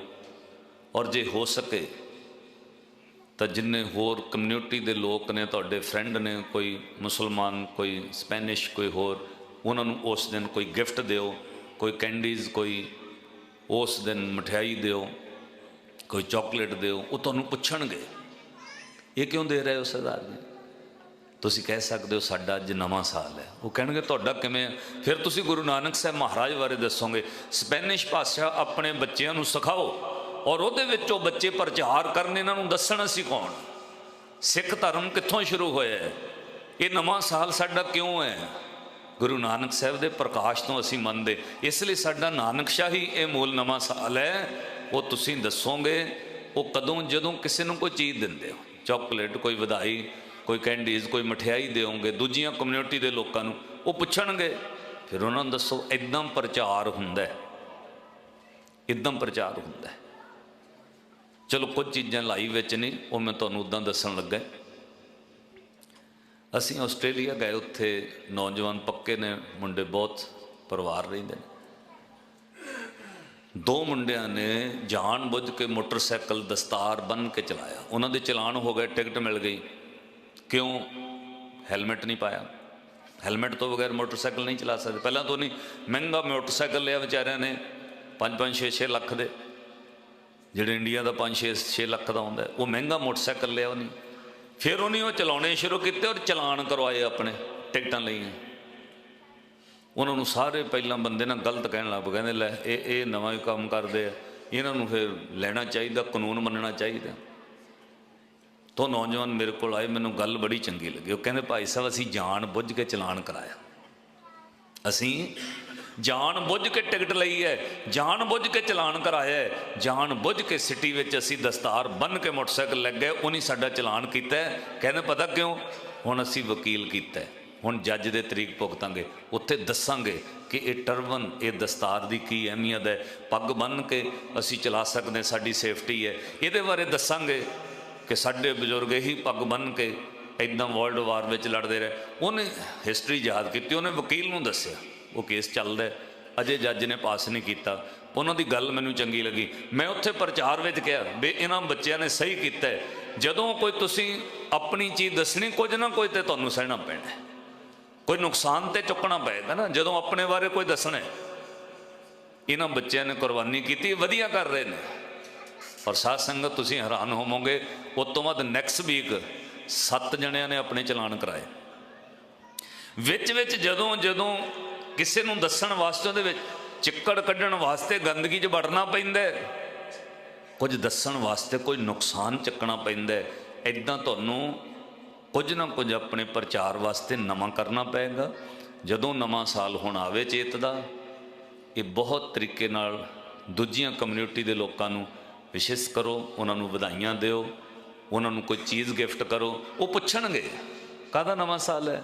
ਔਰ ਜੇ ਹੋ ਸਕੇ, ਤਾਂ ਜਿੰਨੇ ਹੋਰ ਕਮਿਊਨਿਟੀ ਦੇ ਲੋਕ ਨੇ, ਤੁਹਾਡੇ ਫਰੈਂਡ ਨੇ, ਕੋਈ ਮੁਸਲਮਾਨ, ਕੋਈ ਸਪੈਨਿਸ਼ ਕੋਈ ਹੋਰ, ਉਹਨਾਂ ਨੂੰ ਉਸ ਦਿਨ ਕੋਈ ਗਿਫਟ ਦਿਓ, ਕੋਈ ਕੈਂਡੀਜ਼ ਕੋਈ ਉਸ ਦਿਨ ਮਠਿਆਈ ਦਿਓ, ਕੋਈ ਚਾਕਲੇਟ ਦਿਓ, ਉਹ ਤੁਹਾਨੂੰ ਪੁੱਛਣਗੇ। ਇਹ ਕਿਉਂ ਦੇ ਰਹੇ ਹੋ ਸਰਦਾਰ ਜੀ? ਤੁਸੀਂ ਕਹਿ ਸਕਦੇ ਹੋ ਸਾਡਾ ਅੱਜ ਨਵਾਂ ਸਾਲ ਹੈ। ਉਹ ਕਹਿਣਗੇ, ਤੁਹਾਡਾ ਕਿਵੇਂ ਫਿਰ ਤੁਸੀਂ ਗੁਰੂ ਨਾਨਕ ਸਾਹਿਬ ਮਹਾਰਾਜ ਬਾਰੇ ਦੱਸੋਗੇ, ਸਪੈਨਿਸ਼ ਭਾਸ਼ਾ ਆਪਣੇ ਬੱਚਿਆਂ ਨੂੰ ਸਿਖਾਓ ਔਰ ਉਹਦੇ ਵਿੱਚੋਂ ਬੱਚੇ ਪ੍ਰਚਾਰ ਕਰਨ, ਇਹਨਾਂ ਨੂੰ ਦੱਸਣ ਅਸੀਂ ਕੌਣ ਸਿੱਖ ਧਰਮ ਕਿੱਥੋਂ ਸ਼ੁਰੂ ਹੋਇਆ ਹੈ? ਇਹ ਨਵਾਂ ਸਾਲ ਸਾਡਾ ਕਿਉਂ ਹੈ? ਗੁਰੂ ਨਾਨਕ ਸਾਹਿਬ ਦੇ ਪ੍ਰਕਾਸ਼ ਤੋਂ ਅਸੀਂ ਮੰਨਦੇ। ਇਸ ਲਈ ਸਾਡਾ ਨਾਨਕ ਸ਼ਾਹੀ ਇਹ ਮੂਲ ਨਵਾਂ ਸਾਲ ਹੈ। ਉਹ ਤੁਸੀਂ ਦੱਸੋਗੇ, ਉਹ ਕਦੋਂ, ਜਦੋਂ ਕਿਸੇ ਨੂੰ ਕੋਈ ਚੀਜ਼ ਦਿੰਦੇ ਹੋ। ਚਾਕਲੇਟ ਕੋਈ ਵਧਾਈ ਕੋਈ ਕੈਂਡੀਜ਼, ਕੋਈ ਮਠਿਆਈ ਦਿਓਗੇ ਦੂਜੀਆਂ ਕਮਿਊਨਿਟੀ ਦੇ ਲੋਕਾਂ ਨੂੰ, ਉਹ ਪੁੱਛਣਗੇ, ਫਿਰ ਉਹਨਾਂ ਨੂੰ ਦੱਸੋ, ਇਦਾਂ ਪ੍ਰਚਾਰ ਹੁੰਦਾ ਹੈ। ਇਦਾਂ ਪ੍ਰਚਾਰ ਹੁੰਦਾ ਹੈ। ਚਲੋ, ਕੁਝ ਚੀਜ਼ਾਂ ਲਾਈਵ ਵਿੱਚ ਨਹੀਂ ਉਹ ਮੈਂ ਤੁਹਾਨੂੰ ਉਦਾਂ ਦੱਸਣ ਲੱਗਾ ਅਸੀਂ ਆਸਟ੍ਰੇਲੀਆ ਗਏ, ਉੱਥੇ ਨੌਜਵਾਨ ਪੱਕੇ ਨੇ, ਮੁੰਡੇ ਬਹੁਤ ਪਰਿਵਾਰ ਰਹਿੰਦੇ ਨੇ। ਦੋ ਮੁੰਡਿਆਂ ਨੇ ਜਾਣ ਬੁੱਝ ਕੇ ਮੋਟਰਸਾਈਕਲ ਦਸਤਾਰ ਬੰਨ ਕੇ ਚਲਾਇਆ। ਉਹਨਾਂ ਦੇ ਚਲਾਨ ਹੋ ਗਏ, ਟਿਕਟ ਮਿਲ ਗਈ। ਕਿਉਂ ਹੈਲਮਟ ਨਹੀਂ ਪਾਇਆ? ਹੈਲਮਟ ਤੋਂ ਬਗੈਰ ਮੋਟਰਸਾਈਕਲ ਨਹੀਂ ਚਲਾ ਸਕਦੇ। ਪਹਿਲਾਂ ਤੋਂ ਨਹੀਂ, ਮਹਿੰਗਾ ਮੋਟਰਸਾਈਕਲ ਲਿਆ ਵਿਚਾਰਿਆਂ ਨੇ 5-5 6-6 ਲੱਖ ਦੇ। ਜਿਹੜੇ ਇੰਡੀਆ ਦਾ 5-6 6 ਲੱਖ ਦਾ ਹੁੰਦਾ ਉਹ ਮਹਿੰਗਾ ਮੋਟਰਸਾਈਕਲ ਲਿਆ ਉਹਨੇ। ਫਿਰ ਉਹਨੇ ਉਹ ਚਲਾਉਣੇ ਸ਼ੁਰੂ ਕੀਤੇ ਔਰ ਚਲਾਨ ਕਰਵਾਏ ਆਪਣੇ, ਟਿਕਟਾਂ ਲਈਆਂ। ਉਹਨਾਂ ਨੂੰ ਸਾਰੇ ਪਹਿਲਾਂ ਬੰਦੇ ਨਾਲ ਗਲਤ ਕਹਿਣ ਲੱਗ ਪਏ, ਕਹਿੰਦੇ ਲੈ, ਇਹ ਇਹ ਨਵਾਂ ਕੰਮ ਕਰਦੇ ਆ। ਇਹਨਾਂ ਨੂੰ ਫਿਰ ਲੈਣਾ ਚਾਹੀਦਾ, ਕਾਨੂੰਨ ਮੰਨਣਾ ਚਾਹੀਦਾ। ਤੋਂ ਨੌਜਵਾਨ ਮੇਰੇ ਕੋਲ ਆਏ, ਮੈਨੂੰ ਗੱਲ ਬੜੀ ਚੰਗੀ ਲੱਗੀ। ਉਹ ਕਹਿੰਦੇ, ਭਾਈ ਸਾਹਿਬ, ਅਸੀਂ ਜਾਣ ਬੁੱਝ ਕੇ ਚਲਾਨ ਕਰਾਇਆ। ਅਸੀਂ ਜਾਣ ਬੁੱਝ ਕੇ ਟਿਕਟ ਲਈ ਹੈ, ਜਾਣ ਬੁੱਝ ਕੇ ਚਲਾਨ ਕਰਾਇਆ ਹੈ, ਜਾਣ ਬੁੱਝ ਕੇ ਸਿਟੀ ਵਿੱਚ ਅਸੀਂ ਦਸਤਾਰ ਬੰਨ ਕੇ ਮੋਟਰਸਾਈਕਲ ਲੱਗ ਗਏ ਉਹਨੇ ਸਾਡਾ ਚਲਾਨ ਕੀਤਾ ਕਹਿੰਦੇ, ਪਤਾ ਕਿਉਂ? ਹੁਣ ਅਸੀਂ ਵਕੀਲ ਕੀਤਾ ਹੁਣ ਜੱਜ ਦੇ ਤਰੀਕ ਭੁਗਤਾਂਗੇ। ਉੱਥੇ ਦੱਸਾਂਗੇ ਕਿ ਇਹ ਟਰਬਨ, ਇਹ ਦਸਤਾਰ ਦੀ ਕੀ ਅਹਿਮੀਅਤ ਹੈ। ਪੱਗ ਬੰਨ ਕੇ ਅਸੀਂ ਚਲਾ ਸਕਦੇ ਸਾਡੀ ਸੇਫਟੀ ਹੈ। ਇਹਦੇ ਬਾਰੇ ਦੱਸਾਂਗੇ। ਕਿ ਸਾਡੇ ਬਜ਼ੁਰਗ ਇਹੀ ਪੱਗ ਬੰਨ ਕੇ ਇਦਾਂ ਵਰਲਡ ਵਾਰ ਵਿੱਚ ਲੜਦੇ ਰਹੇ। ਉਹਨੇ ਹਿਸਟਰੀ ਯਾਦ ਕੀਤੀ, ਉਹਨੇ ਵਕੀਲ ਨੂੰ ਦੱਸਿਆ, ਉਹ ਕੇਸ ਚੱਲਦਾ ਅਜੇ ਜੱਜ ਨੇ ਪਾਸ ਨਹੀਂ ਕੀਤਾ। ਉਹਨਾਂ ਦੀ ਗੱਲ ਮੈਨੂੰ ਚੰਗੀ ਲੱਗੀ। ਮੈਂ ਉੱਥੇ ਪ੍ਰਚਾਰ ਵਿੱਚ ਕਿਹਾ ਵੀ ਇਹਨਾਂ ਬੱਚਿਆਂ ਨੇ ਸਹੀ ਕੀਤਾ ਜਦੋਂ ਕੋਈ ਤੁਸੀਂ ਆਪਣੀ ਚੀਜ਼ ਦੱਸਣੀ, ਕੁਝ ਨਾ ਕੁਝ ਤੇ ਤੁਹਾਨੂੰ ਸਹਿਣਾ ਪੈਣਾ ਕੋਈ ਨੁਕਸਾਨ ਤੇ ਚੁੱਕਣਾ ਪਏਗਾ ਨਾ, ਜਦੋਂ ਆਪਣੇ ਬਾਰੇ ਕੋਈ ਦੱਸਣਾ ਇਹਨਾਂ ਬੱਚਿਆਂ ਨੇ ਕੁਰਬਾਨੀ ਕੀਤੀ, ਵਧੀਆ ਕਰ ਰਹੇ ਨੇ। ਔਰ ਸਾਧ ਸੰਗਤ ਤੁਸੀਂ ਹੈਰਾਨ ਹੋਵੋਗੇ, ਉਸ ਤੋਂ ਬਾਅਦ ਨੈਕਸਟ ਵੀਕ ਸੱਤ ਜਣਿਆਂ ਨੇ ਆਪਣੇ ਚਲਾਨ ਕਰਾਏ ਵਿੱਚ ਵਿੱਚ ਜਦੋਂ ਜਦੋਂ ਕਿਸੇ ਨੂੰ ਦੱਸਣ ਵਾਸਤੇ ਉਹਦੇ ਵਿੱਚ ਚਿੱਕੜ ਕੱਢਣ ਵਾਸਤੇ ਗੰਦਗੀ 'ਚ ਵੜਨਾ ਪੈਂਦਾ ਕੁਝ ਦੱਸਣ ਵਾਸਤੇ ਕੋਈ ਨੁਕਸਾਨ ਚੱਕਣਾ ਪੈਂਦਾ ਹੈ। ਤੁਹਾਨੂੰ ਕੁਝ ਨਾ ਕੁਝ ਆਪਣੇ ਪ੍ਰਚਾਰ ਵਾਸਤੇ ਨਵਾਂ ਕਰਨਾ ਪਏਗਾ ਜਦੋਂ ਨਵਾਂ ਸਾਲ ਹੁਣ ਆਵੇ ਚੇਤ ਦਾ, ਇਹ ਬਹੁਤ ਤਰੀਕੇ ਨਾਲ ਦੂਜੀਆਂ ਕਮਿਊਨਿਟੀ ਦੇ ਲੋਕਾਂ ਨੂੰ ਵਿਸ਼ੇਸ਼ ਕਰੋ, ਉਹਨਾਂ ਨੂੰ ਵਧਾਈਆਂ ਦਿਓ, ਉਹਨਾਂ ਨੂੰ ਕੋਈ ਚੀਜ਼ ਗਿਫਟ ਕਰੋ, ਉਹ ਪੁੱਛਣਗੇ, ਕਾਹਦਾ ਨਵਾਂ ਸਾਲ ਹੈ?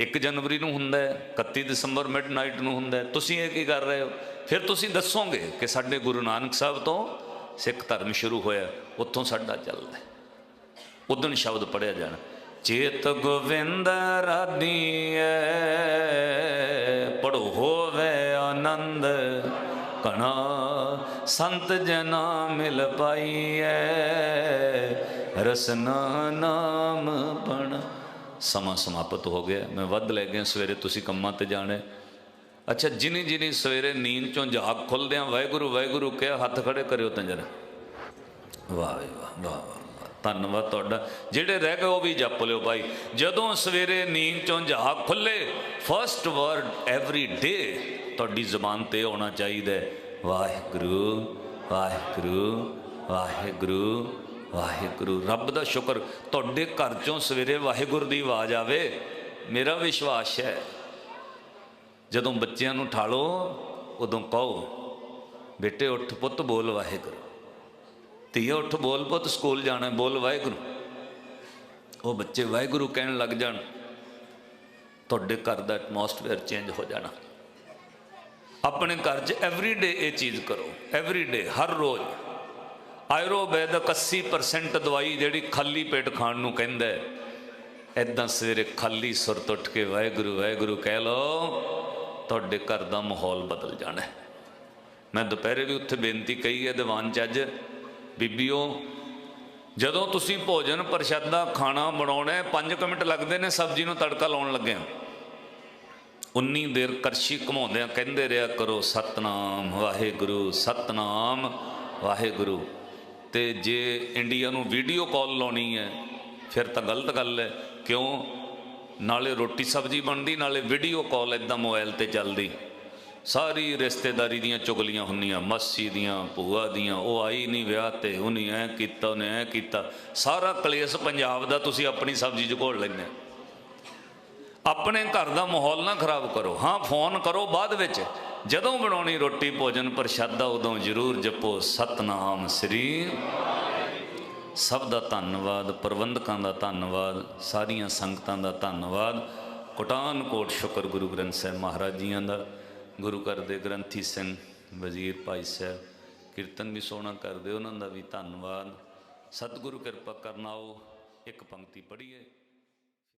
1 ਜਨਵਰੀ ਨੂੰ ਹੁੰਦਾ ਹੈ 31 ਦਸੰਬਰ ਮਿਡਨਾਈਟ ਨੂੰ ਹੁੰਦਾ ਹੈ, ਤੁਸੀਂ ਇਹ ਕੀ ਕਰ ਰਹੇ ਹੋ? ਫਿਰ ਤੁਸੀਂ ਦੱਸੋਗੇ ਕਿ ਸਾਡੇ ਗੁਰੂ ਨਾਨਕ ਸਾਹਿਬ ਤੋਂ ਸਿੱਖ ਧਰਮ ਸ਼ੁਰੂ ਹੋਇਆ, ਉੱਥੋਂ ਸਾਡਾ ਚੱਲਦਾ ਹੈ। ਸ਼ਬਦ ਪੜਿਆ ਜਾਣਾ, ਚੇਤ ਗੋਵਿੰਦ ਰਾਧੀਐ ਪੜੋ ਹੋਵੇ ਆਨੰਦ, ਕਣਾ ਸੰਤ ਜਨਾ ਮਿਲ ਪਾਈਐ ਰਸਨਾ ਨਾਮ ਬਣ ਸਮਾਂ ਸਮਾਪਤ ਹੋ ਗਿਆ ਮੈਂ ਵੱਧ ਲੈ ਗਿਆ ਸਵੇਰੇ ਤੁਸੀਂ ਕੰਮਾਂ ਤੇ ਜਾਣਾ ਅੱਛਾ ਜਿਨੀ ਜਿਨੀ ਸਵੇਰੇ ਨੀਂਦ ਚੋਂ ਜਾਗ ਖੁੱਲਦਿਆਂ ਵਾਹਿਗੁਰੂ ਵਾਹਿਗੁਰੂ ਕਿਹਾ ਹੱਥ ਖੜੇ ਕਰਿਓ ਤਾਂ ਜਰਾ। ਵਾਹ ਜੀ ਵਾਹ ਵਾਹ ਵਾਹ ਧੰਨਵਾਦ ਤੁਹਾਡਾ। ਜਿਹੜੇ ਰਹਿ ਗਏ ਉਹ ਵੀ ਜਪ ਲਿਓ ਭਾਈ। ਜਦੋਂ ਸਵੇਰੇ ਨੀਂਦ ਚੋਂ ਜਾਗ ਖੁੱਲੇ ਫਰਸਟ ਵਰਡ ਐਵਰੀ ਡੇ ਤੁਹਾਡੀ ਜ਼ੁਬਾਨ ਤੇ ਆਉਣਾ ਚਾਹੀਦਾ ਹੈ, ਵਾਹਿਗੁਰੂ ਵਾਹਿਗੁਰੂ ਵਾਹਿਗੁਰੂ ਵਾਹਿਗੁਰੂ। ਰੱਬ ਦਾ ਸ਼ੁਕਰ, ਤੁਹਾਡੇ ਘਰ ਚੋਂ ਸਵੇਰੇ ਵਾਹਿਗੁਰੂ ਦੀ ਆਵਾਜ਼ ਆਵੇ। ਮੇਰਾ ਵਿਸ਼ਵਾਸ ਹੈ, ਜਦੋਂ ਬੱਚਿਆਂ ਨੂੰ ਠਾਲੋ, ਉਦੋਂ ਕਹੋ, ਬੇਟੇ ਉੱਠ ਪੁੱਤ, ਬੋਲ ਵਾਹਿਗੁਰੂ। ਧੀਏ ਉੱਠ, ਬੋਲ ਪੁੱਤ, ਸਕੂਲ ਜਾਣਾ, ਬੋਲ ਵਾਹਿਗੁਰੂ। ਉਹ ਬੱਚੇ ਵਾਹਿਗੁਰੂ ਕਹਿਣ ਲੱਗ ਜਾਣ, ਤੁਹਾਡੇ ਘਰ ਦਾ ਐਟਮੋਸਫੇਅਰ ਚੇਂਜ ਹੋ ਜਾਣਾ। ਆਪਣੇ ਘਰ 'ਚ ਐਵਰੀ ਡੇ ਇਹ ਚੀਜ਼ ਕਰੋ ਐਵਰੀ ਡੇ ਹਰ ਰੋਜ਼। ਆਯੁਰਵੈਦਿਕ 80% ਦਵਾਈ ਜਿਹੜੀ ਖਾਲੀ ਪੇਟ ਖਾਣ ਨੂੰ ਕਹਿੰਦਾ ਹੈ ਐਦਾਂ ਸਵੇਰੇ ਖਾਲੀ ਸੁਰਤ ਉੱਠ ਕੇ ਵਾਹਿਗੁਰੂ ਵਾਹਿਗੁਰੂ ਕਹਿ ਲਓ, ਤੁਹਾਡੇ ਘਰ ਦਾ ਮਾਹੌਲ ਬਦਲ ਜਾਣਾ ਮੈਂ ਦੁਪਹਿਰੇ ਵੀ ਉੱਥੇ ਬੇਨਤੀ ਕਹੀ ਹੈ ਦੀਵਾਨ ਚ ਅੱਜ ਬੀਬੀਓ, ਜਦੋਂ ਤੁਸੀਂ ਭੋਜਨ ਪ੍ਰਸ਼ਾਦਾ ਖਾਣਾ ਬਣਾਉਣਾ ਹੈ 5 ਮਿੰਟ ਲੱਗਦੇ ਨੇ ਸਬਜ਼ੀ ਨੂੰ ਤੜਕਾ ਲਾਉਣ ਲੱਗਿਆਂ ਉਨੀ ਦੇਰ ਕਰਸ਼ੀ ਘਮਾਉਂਦਿਆਂ ਕਹਿੰਦੇ ਰਿਹਾ ਕਰੋ, ਸਤਨਾਮ, ਵਾਹਿਗੁਰੂ ਸਤਨਾਮ, ਵਾਹਿਗੁਰੂ। ਤੇ ਜੇ ਇੰਡੀਆ ਨੂੰ ਵੀਡੀਓ ਕਾਲ ਲਾਉਣੀ ਹੈ, ਫਿਰ ਤਾਂ ਗਲਤ ਗੱਲ ਹੈ, ਕਿਉਂ? ਨਾਲੇ ਰੋਟੀ ਸਬਜ਼ੀ ਬਣਦੀ, ਨਾਲੇ ਵੀਡੀਓ ਕਾਲ ਇਦਾਂ ਮੋਬਾਈਲ ਤੇ ਚੱਲਦੀ। ਸਾਰੀ ਰਿਸ਼ਤੇਦਾਰੀ ਦੀਆਂ ਚੁਗਲੀਆਂ ਹੁੰਦੀਆਂ, ਮਾਸੀ ਦੀਆਂ, ਭੂਆ ਦੀਆਂ, ਉਹ ਆਈ ਨਹੀਂ ਵਿਆਹ ਤੇ, ਉਹਨੇ ਐ ਕੀਤਾ, ਉਹਨੇ ਐ ਕੀਤਾ। ਸਾਰਾ ਕਲੇਸ਼ ਪੰਜਾਬ ਦਾ, ਤੁਸੀਂ ਆਪਣੀ ਸਬਜ਼ੀ 'ਚ ਘੋਲ ਲੈਂਦੇ ਆਪਣੇ ਘਰ ਦਾ ਮਾਹੌਲ ਨਾ ਖਰਾਬ ਕਰੋ। ਹਾਂ, ਫੋਨ ਕਰੋ ਬਾਅਦ ਵਿੱਚ। ਜਦੋਂ ਬਣਾਉਣੀ ਰੋਟੀ ਭੋਜਨ ਪ੍ਰਸ਼ਾਦਾ, ਉਦੋਂ ਜ਼ਰੂਰ ਜਪੋ। ਸਤਨਾਮ ਸ੍ਰੀ ਸਭ ਦਾ ਧੰਨਵਾਦ, ਪ੍ਰਬੰਧਕਾਂ ਦਾ ਧੰਨਵਾਦ, ਸਾਰੀਆਂ ਸੰਗਤਾਂ ਦਾ ਧੰਨਵਾਦ। ਕੋਟਾਨ ਕੋਟ ਸ਼ੁਕਰ ਗੁਰੂ ਗ੍ਰੰਥ ਸਾਹਿਬ ਮਹਾਰਾਜ ਜੀਆਂ ਦਾ। ਗੁਰੂ ਘਰ ਦੇ ਗ੍ਰੰਥੀ ਸਿੰਘ, ਵਜ਼ੀਰ ਭਾਈ ਸਾਹਿਬ, ਕੀਰਤਨ ਵੀ ਸੋਹਣਾ ਕਰਦੇ, ਉਹਨਾਂ ਦਾ ਵੀ ਧੰਨਵਾਦ। ਸਤਿਗੁਰੂ ਕਿਰਪਾ ਕਰਨਾ ਉਹ ਇੱਕ ਪੰਕਤੀ ਪੜ੍ਹੀਏ।